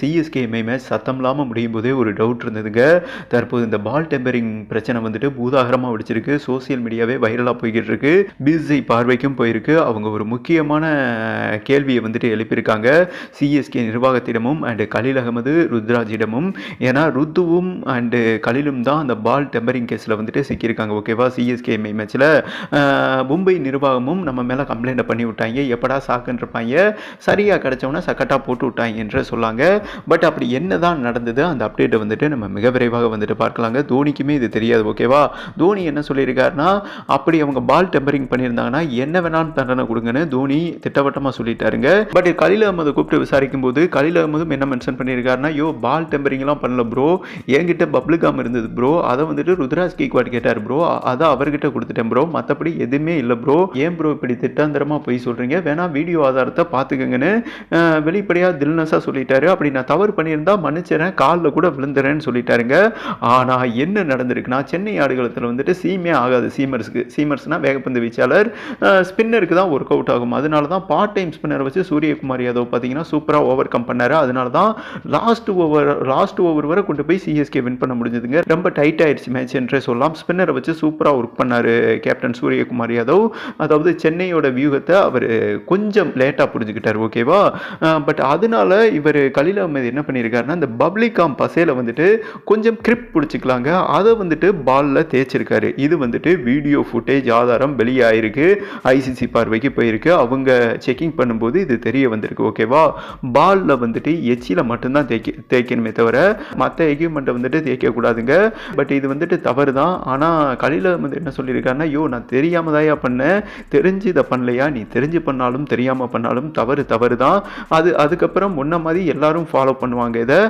சிஎஸ்கேஎம்ஐ match சத்தம் இல்லாமல் முடியும் போதே ஒரு டவுட் இருந்ததுங்க. தற்போது இந்த பால் டெம்பரிங் பிரச்சனை வந்துட்டு பூதாகரமாக வெடிச்சிருக்கு. சோசியல் மீடியாவே வைரலாக போய்கிட்டு இருக்கு பிசிஐ பார்வைக்கும் போயிருக்கு. அவங்க ஒரு முக்கியமான கேள்வியை வந்துட்டு எழுப்பியிருக்காங்க. சிஎஸ்கே நிர்வாகத்திடமும் அண்டு கலீல் அகமது ருத்ராஜிடமும். ஏன்னா ருத்துவும் அண்டு கலிலும் தான் அந்த பால் டெம்பரிங் கேஸில் வந்துட்டு சிக்கியிருக்காங்க. ஓகேவா சிஎஸ்கேஎம்ஐ மேட்ச்சில் மும்பை நிர்வாகமும் நம்ம மேலே கம்ப்ளைண்ட்டை பண்ணி விட்டாங்க எப்படா சாக்குன்றிருப்பாங்க. சரியாக கிடச்சவொன்னே சக்கட்டாக போட்டு விட்டாங்க என்று சொல்லாங்க. பட் அப்படி என்ன தான் நடந்தது அந்த அப்டேட்டை வந்துட்டு நம்ம மிக விரைவாக வந்துட்டு பார்க்கலாங்க. தோனிக்குமே இது தெரியாது ஓகேவா? தோனி என்ன சொல்லியிருக்காருன்னா அப்படி அவங்க பால் டெம்பரிங் பண்ணியிருந்தாங்கன்னா என்ன வேணாலும் தண்டனை கொடுங்கன்னு தோனி திட்டவட்டமாக சொல்லிட்டாருங்க. பட் கலில் அகமது கூப்பிட்டு விசாரிக்கும் போது கலில் அகமதும் என்ன மென்ஷன் பண்ணியிருக்காருன்னா யோ பால் டெம்பரிங்லாம் பண்ணல ப்ரோ என்கிட்ட பப்ளு காம் இருந்தது ப்ரோ அதை வந்துட்டு ருத்ராஜ் கேக்வாட் கேட்டார் ப்ரோ அதை அவர்கிட்ட கொடுத்துட்டேன் ப்ரோ மற்றபடி எதுவுமே இல்லை ப்ரோ ஏன் ப்ரோ இப்படி திட்டாந்தரமாக போய் சொல்கிறீங்க வேணா வீடியோ ஆதாரத்தை பார்த்துக்கங்கன்னு வெளிப்படையாக தில்னஸாக சொல்லிட்டாரு. அப்படி நான் தவறு பண்ணியிருந்தா மன்னிச்சிடறேன் காலில் கூட விழுந்துறேன்னு சொல்லிட்டாருங்க. ஆனால் என்ன நடந்திருக்குன்னா சென்னை ஆடுகளத்தில் வந்துட்டு சீமே ஆகாது. சீமர்ஸுக்கு சீமர்ஸ்னால் வேகப்பந்து வீச்சாளர். ஸ்பின்னருக்கு தான் ஒர்க் அவுட் ஆகும். அதனால தான் பார்ட் டைம் ஸ்பின்னர் வச்சு சூரியகுமார் யாதவ் பார்த்தீங்கன்னா சூப்பராக ஓவர் கம் பண்ணார். அதனால தான் லாஸ்ட் ஓவர் லாஸ்ட் ஓவர் வரை கொண்டு போய் சிஎஸ்கே வின் பண்ண முடிஞ்சதுங்க. ரொம்ப டைட் ஆயிடுச்சு மேட்ச் என்றே சொல்லலாம். ஸ்பின்னரை வச்சு சூப்பராக ஒர்க் பண்ணார் கேப்டன் சூரியகுமார் யாதவ். அதாவது சென்னையோட வியூகத்தை அவர் கொஞ்சம் லேட்டாக புரிஞ்சுக்கிட்டார் ஓகேவா பட் அதனால இவர் கலில அஹ்மத் என்ன பண்ணியிருக்காருன்னா இந்த பப்ளிகாம் பசேல வந்துட்டு கொஞ்சம் கிரிப் பிடிச்சிக்கலாங்க. அதை வந்துட்டு பாலில் தேய்ச்சிருக்காரு. இது வந்துட்டு வீடியோ ஃபுட்டேஜ் ஆதாரம் வெளியாயிருக்கு. ஐசிசி பார்வைக்கு போயிருக்கு. அவங்க செக்கிங் பண்ணும்போது இது தெரிய வந்திருக்கு ஓகேவா பாலில் வந்துட்டு எச்சியில் மட்டும்தான் தேய்க்க தேய்க்கணுமே தவிர மற்ற எக்யூப்மெண்ட்டை வந்துட்டு தேய்க்கக்கூடாதுங்க. பட் இது வந்துட்டு தவறு தான் ஆனால் கலையில் வந்து என்ன சொல்லியிருக்காருன்னா ஐயோ நான் தெரியாமல் தாயா பண்ணேன். தெரிஞ்சு இதை பண்ணலையா? நீ தெரிஞ்சு பண்ணாலும் தெரியாமல் பண்ணாலும் தவறு தவறு தான் அது அதுக்கப்புறம் முன்ன மாதிரி எல்லாரும் ஃபாலோ பண்ணுவாங்க. இதை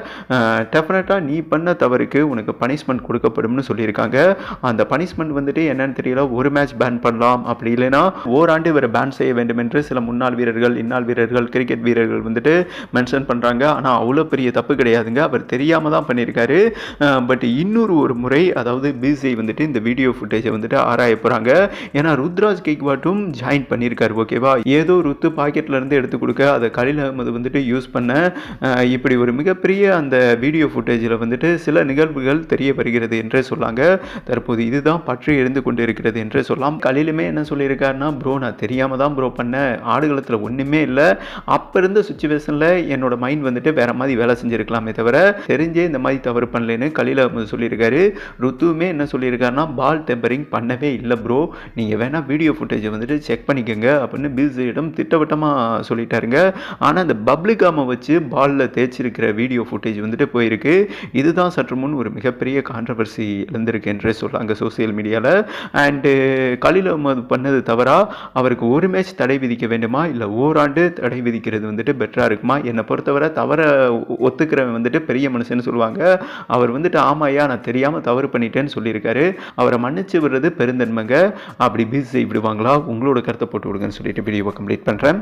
டெஃபினட்டாக நீ பண்ண தவறுக்கு உனக்கு பனிஷ்மெண்ட் கொடுக்கப்படும்னு சொல்லியிருக்காங்க. அந்த பனிஷ்மெண்ட் வந்துட்டு என்னன்னு தெரியல ஒரு மேட்ச் பேன் பண்ணலாம் அப்படி இல்லைன்னா ஓராண்டு இவரை பேன் செய்ய வேண்டும் என்று சில முன்னாள் வீரர்கள் இன்னாள் வீரர்கள் கிரிக்கெட் வீரர்கள் வந்துட்டு மென்ஷன் பண்ணுறாங்க ஆனால் அவ்வளோ பெரிய தப்பு கிடையாதுங்க. அவர் தெரியாமல் தான் பண்ணியிருக்காரு. பட் இன்னொரு ஒரு முறை அதாவது பிசிஐ வந்துட்டு இந்த வீடியோ ஃபுட்டேஜை வந்துட்டு ஆராய போகிறாங்க ஏன்னா ருத்ராஜ் கேக்வாட்டும் ஜாயின் பண்ணியிருக்காரு ஓகேவா ஏதோ ருத்து பாக்கெட்லேருந்து எடுத்து கொடுக்க அதை கலில் அகமது வந்துட்டு யூஸ் பண்ண இப்படி ஒரு மிகப்பெரிய அந்த வீடியோ ஃபுட்டேஜில் வந்துட்டு சில நிகழ்வுகள் தெரிய வருகிறது என்றே சொல்லாங்க. தற்போது இதுதான் பற்றி எரிந்து கொண்டு இருக்கிறது என்றே சொல்லலாம் கலிலுமே என்ன சொல்லியிருக்காருன்னா ப்ரோ நான் தெரியாமல் தான் ப்ரோ பண்ணேன். ஆடுகளத்தில் ஒன்றுமே இல்லை. அப்போ இருந்த சுச்சுவேஷனில் என்னோட மைண்ட் வந்துட்டு வேற மாதிரி வேலை செஞ்சுருக்கலாமே தவிர தெரிஞ்சே இந்த மாதிரி தவறு பண்ணலன்னு கலில் சொல்லியிருக்காரு. ருத்துவுமே என்ன சொல்லியிருக்காருன்னா பால் டெம்பரிங் பண்ணவே இல்லை ப்ரோ. நீங்கள் வேணால் வீடியோ ஃபுட்டேஜை வந்துட்டு செக் பண்ணிக்கோங்க. அப்படின்னு பில்ஸிடம் திட்டவட்டமாக சொல்லிட்டாருங்க. ஆனால் அந்த பப்ளிகாமை வச்சு பாலில் தேய்ச்சிருக்கிற வீடியோ ஃபுட்டேஜ் வந்துட்டு போயிருக்கு. இதுதான் சற்று முன் ஒரு மிகப்பெரிய கான்ட்ரவர்சி எழுந்திருக்கு என்றே சொல்கிறாங்க சோசியல் மீடியாவில் அண்டு கலில் அகமது பண்ணது தவறா? அவருக்கு ஒரு மேட்ச் தடை விதிக்க வேண்டுமா? இல்லை ஓராண்டு தடை விதிக்கிறது வந்துட்டு பெட்டராக இருக்குமா? என்னை பொறுத்தவரை தவற ஒத்துக்கிறவன் வந்துட்டு பெரிய மனுஷன்னு சொல்லுவாங்க. அவர் வந்துட்டு ஆமாயா நான் தெரியாமல் தவறு பண்ணிட்டேன்னு சொல்லியிருக்காரு. அவரை மன்னிச்சு விடுறது பெருந்தன்மைங்க. அப்படி பிசி விடுவாங்களா? உங்களோட கருத்தை போட்டு விடுங்கன்னு சொல்லிட்டு வீடியோவை கம்ப்ளீட் பண்ணுறேன்